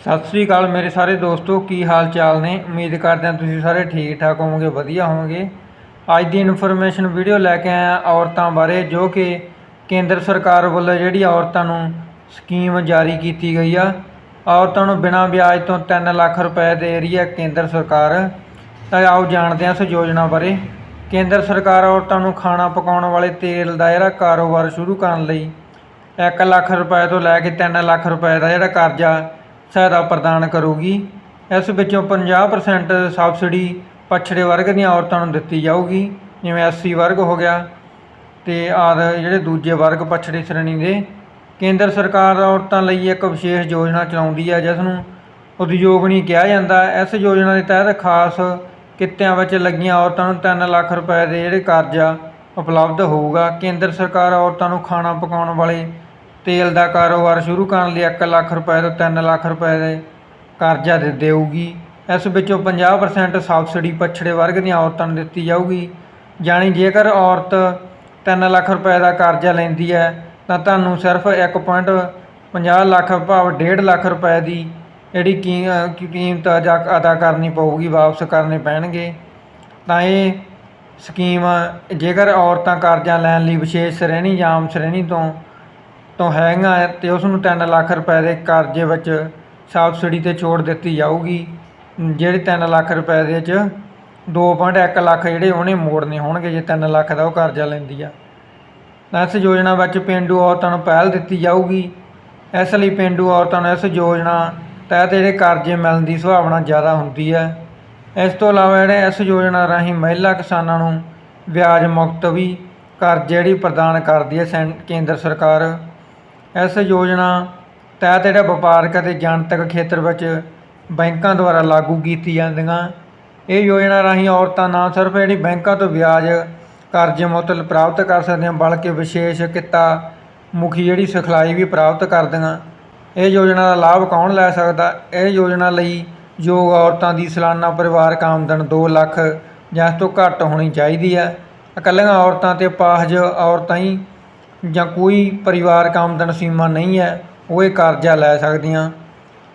ਸਤਿ ਸ੍ਰੀ ਅਕਾਲ ਮੇਰੇ ਸਾਰੇ ਦੋਸਤੋ, ਕੀ ਹਾਲ ਚਾਲ ਨੇ? ਉਮੀਦ ਕਰਦੇ ਹਾਂ ਤੁਸੀਂ ਸਾਰੇ ਠੀਕ ਠਾਕ ਹੋਵੋਗੇ, ਵਧੀਆ ਹੋਵੋਗੇ। ਅੱਜ ਦੀ ਇਨਫੋਰਮੇਸ਼ਨ ਵੀਡੀਓ ਲੈ ਕੇ ਆਇਆ ਔਰਤਾਂ ਬਾਰੇ, ਜੋ ਕਿ ਕੇਂਦਰ ਸਰਕਾਰ ਵੱਲੋਂ ਜਿਹੜੀ ਔਰਤਾਂ ਨੂੰ ਸਕੀਮ ਜਾਰੀ ਕੀਤੀ ਗਈ ਆ। ਔਰਤਾਂ ਨੂੰ ਬਿਨਾਂ ਵਿਆਜ ਤੋਂ 3 ਲੱਖ ਰੁਪਏ ਦੇ ਰਹੀ ਹੈ ਕੇਂਦਰ ਸਰਕਾਰ। ਤਾਂ ਆਓ ਜਾਣਦੇ ਹਾਂ ਇਸ ਯੋਜਨਾ ਬਾਰੇ। ਕੇਂਦਰ ਸਰਕਾਰ ਔਰਤਾਂ ਨੂੰ ਖਾਣਾ ਪਕਾਉਣ ਵਾਲੇ ਤੇਲ ਦਾ ਜਿਹੜਾ ਕਾਰੋਬਾਰ ਸ਼ੁਰੂ ਕਰਨ ਲਈ 1 ਲੱਖ ਰੁਪਏ ਤੋਂ ਲੈ ਕੇ 3 ਲੱਖ ਰੁਪਏ ਦਾ ਜਿਹੜਾ ਕਰਜ਼ਾ ਸਹਾਇਤਾ ਪ੍ਰਦਾਨ ਕਰੂਗੀ। ਇਸ ਵਿੱਚੋਂ 50% ਸਬਸਿਡੀ ਪਛੜੇ ਵਰਗ ਦੀਆਂ ਔਰਤਾਂ ਨੂੰ ਦਿੱਤੀ ਜਾਊਗੀ, ਜਿਵੇਂ ਐਸਸੀ ਵਰਗ ਹੋ ਗਿਆ ਤੇ ਆਦ ਜਿਹੜੇ ਦੂਜੇ ਵਰਗ ਪਛੜੀ ਸ਼੍ਰੇਣੀ ਦੇ। ਕੇਂਦਰ ਸਰਕਾਰ ਔਰਤਾਂ ਲਈ ਇੱਕ ਵਿਸ਼ੇਸ਼ ਯੋਜਨਾ ਚਲਾਉਂਦੀ ਹੈ, ਜਿਸ ਨੂੰ ਉਦਯੋਗਣੀ ਕਿਹਾ ਜਾਂਦਾ ਹੈ। ਇਸ ਯੋਜਨਾ ਦੇ ਤਹਿਤ ਖਾਸ ਕਿੱਤਿਆਂ ਵਿੱਚ ਲੱਗੀਆਂ ਔਰਤਾਂ ਨੂੰ 3 ਲੱਖ ਰੁਪਏ ਦੇ ਜਿਹੜੇ ਕਰਜ਼ਾ ਉਪਲਬਧ ਹੋਊਗਾ। ਕੇਂਦਰ ਸਰਕਾਰ ਔਰਤਾਂ ਨੂੰ ਖਾਣਾ ਪਕਾਉਣ ਵਾਲੇ ਤੇਲ ਦਾ ਕਾਰੋਬਾਰ ਸ਼ੁਰੂ ਕਰਨ ਲਈ 1 ਲੱਖ ਰੁਪਏ ਤੋਂ 3 ਲੱਖ ਰੁਪਏ ਦੇ ਕਰਜ਼ਾ ਦੇ ਦੇਊਗੀ। ਇਸ ਵਿੱਚੋਂ 50% ਸਬਸਿਡੀ ਪਛੜੇ ਵਰਗ ਦੀਆਂ ਔਰਤਾਂ ਨੂੰ ਦਿੱਤੀ ਜਾਊਗੀ। ਜਾਣੀ ਜੇਕਰ ਔਰਤ 3 ਲੱਖ ਰੁਪਏ ਦਾ ਕਰਜ਼ਾ ਲੈਂਦੀ ਹੈ, ਤਾਂ ਤੁਹਾਨੂੰ ਸਿਰਫ 1.50 ਲੱਖ ਭਾਵ 1.5 ਲੱਖ ਰੁਪਏ ਦੀ ਜਿਹੜੀ ਕੀ ਕੀਮਤ ਅਦਾ ਅਦਾ ਕਰਨੀ ਪਊਗੀ, ਵਾਪਸ ਕਰਨੇ ਪੈਣਗੇ। ਤਾਂ ਇਹ ਸਕੀਮ ਜੇਕਰ ਔਰਤਾਂ ਕਰਜ਼ਾ ਲੈਣ ਲਈ ਵਿਸ਼ੇਸ਼ ਸ਼੍ਰੇਣੀ ਜਾਂ ਆਮ ਸ਼੍ਰੇਣੀ ਤੋਂ ਤੋਂ ਹੈਗਾ ਹੈ ਤੇ ਉਸ ਨੂੰ 3 ਲੱਖ ਰੁਪਏ ਦੇ ਕਰਜ਼ੇ ਵਿੱਚ ਸਬਸਿਡੀ ਤੇ ਛੋਟ ਦਿੱਤੀ ਜਾਊਗੀ, ਜਿਹੜੇ 3 ਲੱਖ ਰੁਪਏ ਦੇ ਵਿੱਚ 2.1 ਲੱਖ ਜਿਹੜੇ ਉਹਨੇ ਮੋੜਨੇ ਹੋਣਗੇ, ਜੇ 3 ਲੱਖ ਦਾ ਉਹ ਕਰਜ਼ਾ ਲੈਂਦੀ ਆ। ਤਾਂ ਇਸ ਯੋਜਨਾ ਵਿੱਚ ਪੇਂਡੂ ਔਰਤਾਂ ਨੂੰ ਪਹਿਲ ਦਿੱਤੀ ਜਾਊਗੀ। ਇਸ ਲਈ ਪੇਂਡੂ ਔਰਤਾਂ ਨੂੰ ਇਸ ਯੋਜਨਾ ਤਹਿਤ ਜਿਹੜੇ ਕਰਜ਼ੇ ਮਿਲਣ ਦੀ ਸੰਭਾਵਨਾ ਜ਼ਿਆਦਾ ਹੁੰਦੀ ਹੈ। ਇਸ ਤੋਂ ਇਲਾਵਾ ਜਿਹੜੇ ਇਸ ਯੋਜਨਾ ਰਾਹੀਂ ਮਹਿਲਾ ਕਿਸਾਨਾਂ ਨੂੰ ਵਿਆਜ ਮੁਕਤ ਵੀ ਕਰਜ਼ੇ ਜਿਹੜੀ ਪ੍ਰਦਾਨ ਕਰਦੀ ਹੈ ਸੈਂ, ਕੇਂਦਰ ਸਰਕਾਰ ਇਸ ਯੋਜਨਾ ਤਹਿਤ ਜਿਹੜਾ ਵਪਾਰਕ ਅਤੇ ਜਨਤਕ ਖੇਤਰ ਵਿੱਚ ਬੈਂਕਾਂ ਦੁਆਰਾ ਲਾਗੂ ਕੀਤੀ ਜਾਂਦੀਆਂ। ਇਹ ਯੋਜਨਾ ਰਾਹੀਂ ਔਰਤਾਂ ਨਾ ਸਿਰਫ ਜਿਹੜੀ ਬੈਂਕਾਂ ਤੋਂ ਵਿਆਜ ਕਰਜ਼ੇ ਮੁਅੱਤਲ ਪ੍ਰਾਪਤ ਕਰ ਸਕਦੀਆਂ, ਬਲਕਿ ਵਿਸ਼ੇਸ਼ ਕਿੱਤਾ ਮੁਖੀ ਜਿਹੜੀ ਸਿਖਲਾਈ ਵੀ ਪ੍ਰਾਪਤ ਕਰਦੀਆਂ। ਇਹ ਯੋਜਨਾ ਦਾ ਲਾਭ ਕੌਣ ਲੈ ਸਕਦਾ? ਇਹ ਯੋਜਨਾ ਲਈ ਯੋਗ ਔਰਤਾਂ ਦੀ ਸਾਲਾਨਾ ਪਰਿਵਾਰਕ ਆਮਦਨ 2 ਲੱਖ ਜਾਂ ਇਸ ਤੋਂ ਘੱਟ ਹੋਣੀ ਚਾਹੀਦੀ ਹੈ। ਇਕੱਲੀਆਂ ਔਰਤਾਂ ਤੇ ਪਾਹਜ ਔਰਤਾਂ ਹੀ ਜਾਂ ਕੋਈ ਪਰਿਵਾਰਕ ਆਮਦਨ ਸੀਮਾ ਨਹੀਂ ਹੈ, ਉਹ ਇਹ ਕਰਜ਼ਾ ਲੈ ਸਕਦੀਆਂ।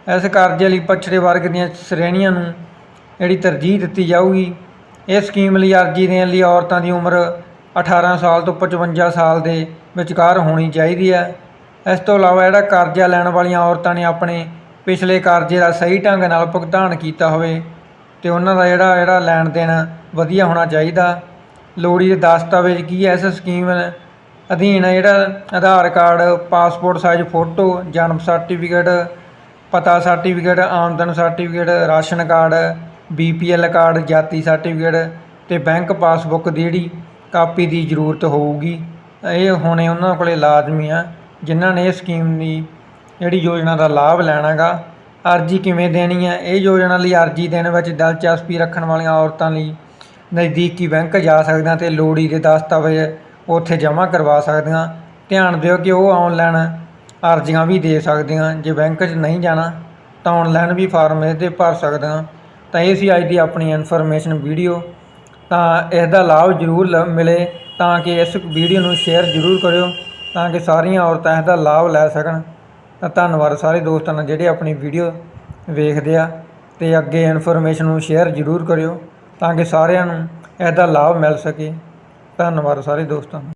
ਇਸ ਕਰਜ਼ੇ ਲਈ ਪਛੜੇ ਵਰਗ ਦੀਆਂ ਸ਼੍ਰੇਣੀਆਂ ਨੂੰ ਜਿਹੜੀ ਤਰਜੀਹ ਦਿੱਤੀ ਜਾਊਗੀ। ਇਹ ਸਕੀਮ ਲਈ ਅਰਜ਼ੀ ਦੇਣ ਲਈ ਔਰਤਾਂ ਦੀ ਉਮਰ 18 ਸਾਲ ਤੋਂ 55 ਸਾਲ ਦੇ ਵਿਚਕਾਰ ਹੋਣੀ ਚਾਹੀਦੀ ਹੈ। ਇਸ ਤੋਂ ਇਲਾਵਾ ਜਿਹੜਾ ਕਰਜ਼ਾ ਲੈਣ ਵਾਲੀਆਂ ਔਰਤਾਂ ਨੇ ਆਪਣੇ ਪਿਛਲੇ ਕਰਜ਼ੇ ਦਾ ਸਹੀ ਢੰਗ ਨਾਲ ਭੁਗਤਾਨ ਕੀਤਾ ਹੋਵੇ, ਤੇ ਉਹਨਾਂ ਦਾ ਜਿਹੜਾ ਜਿਹੜਾ ਲੈਣ ਦੇਣ ਵਧੀਆ ਹੋਣਾ ਚਾਹੀਦਾ। ਲੋੜੀ ਦੇ ਦਸਤਾਵੇਜ਼ ਕੀ ਹੈ ਇਸ ਸਕੀਮ ਅਧੀਨ ਜਿਹੜਾ Aadhaar card, passport size photo ਜਨਮ ਸਰਟੀਫਿਕੇਟ ਪਤਾ ਸਰਟੀਫਿਕੇਟ ਆਮਦਨ certificate ration card BPL card, ਜਾਤੀ ਸਰਟੀਫਿਕੇਟ ਤੇ ਬੈਂਕ ਪਾਸਬੁੱਕ ਦੀ ਜਿਹੜੀ ਕਾਪੀ ਦੀ ਜ਼ਰੂਰਤ ਹੋਊਗੀ। ਇਹ ਹੋਣੇ ਉਹਨਾਂ ਕੋਲੇ ਲਾਜ਼ਮੀ ਆ, ਜਿਨ੍ਹਾਂ ਨੇ ਇਹ ਸਕੀਮ ਦੀ ਜਿਹੜੀ ਯੋਜਨਾ ਦਾ ਲਾਭ ਲੈਣਾਗਾ। ਅਰਜ਼ੀ ਕਿਵੇਂ ਦੇਣੀ ਹੈ ਇਹ ਯੋਜਨਾ ਲਈ ਅਰਜ਼ੀ ਦੇਣ ਵਿੱਚ ਦਿਲਚਸਪੀ ਰੱਖਣ ਵਾਲੀਆਂ ਔਰਤਾਂ ਲਈ ਨਜ਼ਦੀਕੀ ਬੈਂਕ ਜਾ ਸਕਦਾ ਤੇ ਲੋੜੀ ਦੇ ਦਸਤਾਵੇਜ਼ ਉੱਥੇ ਜਮ੍ਹਾਂ ਕਰਵਾ ਸਕਦੇ ਹਾਂ ਧਿਆਨ ਦਿਓ ਕਿ ਉਹ ਔਨਲਾਈਨ ਅਰਜ਼ੀਆਂ ਵੀ ਦੇ ਸਕਦੇ ਹਾਂ ਜੇ ਬੈਂਕ 'ਚ ਨਹੀਂ ਜਾਣਾ, ਤਾਂ ਔਨਲਾਈਨ ਵੀ ਫਾਰਮ ਇਹਦੇ ਭਰ ਸਕਦੇ ਹਾਂ ਤਾਂ ਇਹ ਸੀ ਅੱਜ ਦੀ ਆਪਣੀ ਇਨਫੋਰਮੇਸ਼ਨ ਵੀਡੀਓ ਤਾਂ ਇਸ ਦਾ ਲਾਭ ਜ਼ਰੂਰ ਲ- ਮਿਲੇ ਤਾਂ ਕਿ ਇਸ ਵੀਡੀਓ ਨੂੰ ਸ਼ੇਅਰ ਜ਼ਰੂਰ ਕਰਿਓ, ਤਾਂ ਕਿ ਸਾਰੀਆਂ ਔਰਤਾਂ ਇਸ ਦਾ ਲਾਭ ਲੈ ਸਕਣ। ਤਾਂ ਧੰਨਵਾਦ ਸਾਰੇ ਦੋਸਤਾਂ ਨਾਲ ਜਿਹੜੇ ਆਪਣੀ ਵੀਡੀਓ ਵੇਖਦੇ ਆ। ਤੇ ਅੱਗੇ ਇਨਫੋਰਮੇਸ਼ਨ ਨੂੰ ਸ਼ੇਅਰ ਜ਼ਰੂਰ ਕਰਿਓ ਤਾਂ ਕਿ ਸਾਰਿਆਂ ਨੂੰ ਇਸ ਦਾ ਲਾਭ ਮਿਲ ਸਕੇ। ਧੰਨਵਾਦ ਸਾਰੇ ਦੋਸਤਾਂ ਨੂੰ